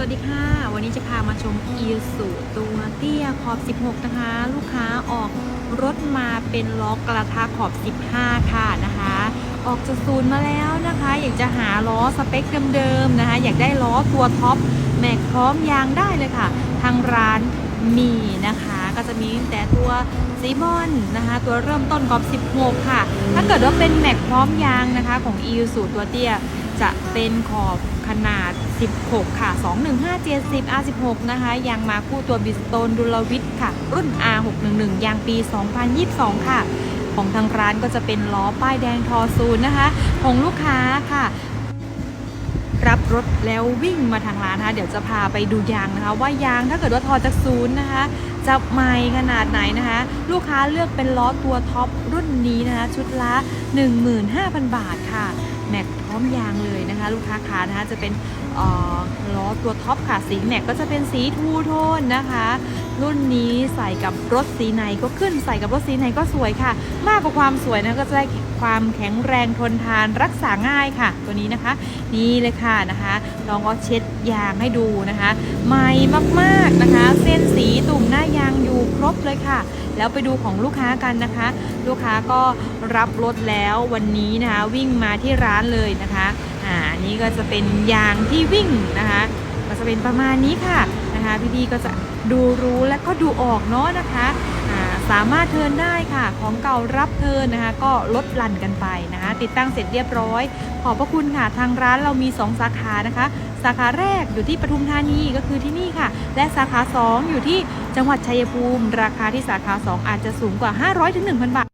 วัสดีค่ะ วันนี้จะพามาชมอีสุตัวเตี้ยขอบ 16 นะคะ ลูกค้าออกรถมาเป็นล้อกระทะขอบ 15 ค่ะนะคะ ออกจากศูนย์มาแล้วนะคะ อยากจะหาล้อสเปคเดิมๆนะคะ อยากได้ล้อตัวท็อปแม็กพร้อมยางได้เลยค่ะ ทางร้านมีนะคะ ก็จะมีแต่ตัวซีบอนนะคะ ตัวเริ่มต้นกอบ 16 ค่ะ ถ้าเกิดว่าเป็นแม็กพร้อมยางนะคะ ของ e ีสูตัวเตี้ย จะเป็นขอบขนาด 16 ค่ะ 21570 R16 นะคะ ยางมาคู่ตัวบิสโตนดุลวิทย์ค่ะ รุ่น R611 ยางปี 2022 ค่ะ ของทางร้านก็จะเป็นล้อป้ายแดงทอซูนนะคะ ของลูกค้าค่ะ รับรถแล้ววิ่งมาทางร้านนะคะ เดี๋ยวจะพาไปดูยางนะคะ ว่ายางถ้าเกิดว่าทอจากศูนย์นะคะ จะใหม่ขนาดไหนนะคะ ลูกค้าเลือกเป็นล้อตัวท็อปรุ่นนี้นะคะ ชุดละ 15,000 บาทค่ะ ม็กพร้อมยางเลยนะคะ ลูกค้าขานะคะจะเป็นล้อตัวท็อปค่ะสีแม็กก็จะเป็นสีทูโทนนะคะ รุ่นนี้ใส่กับรถสีไหนก็ขึ้นใส่กับรถสีไหนก็สวยค่ะ มากกว่าความสวยนะก็จะได้ความแข็งแรงทนทานรักษาง่ายค่ะ ตัวนี้นะคะ นี่เลยค่ะนะคะ ลองก็เช็ดยางให้ดูนะคะ ใหม่มากๆนะคะ เลยค่ะ แล้วไปดูของลูกค้ากันนะคะ ลูกค้าก็รับรถแล้ววันนี้นะคะ วิ่งมาที่ร้านเลยนะคะอ่านี้ก็จะเป็นยางที่วิ่งนะคะ ก็จะเป็นประมาณนี้ค่ะนะคะพี่ๆก็จะดูรู้และก็ดูออกเนาะนะคะ สามารถเทินได้ค่ะ ของเก่ารับเทินนะคะ ก็ลดหลั่นกันไปนะคะ ติดตั้งเสร็จเรียบร้อย ขอบพระคุณค่ะ ทางร้านเรามี 2 สาขานะคะ สาขาแรกอยู่ที่ปทุมธานีก็คือที่นี่ค่ะ และสาขา 2 อยู่ที่จังหวัดชัยภูมิ ราคาที่สาขา 2 อาจจะสูงกว่า 500-1,000 บาท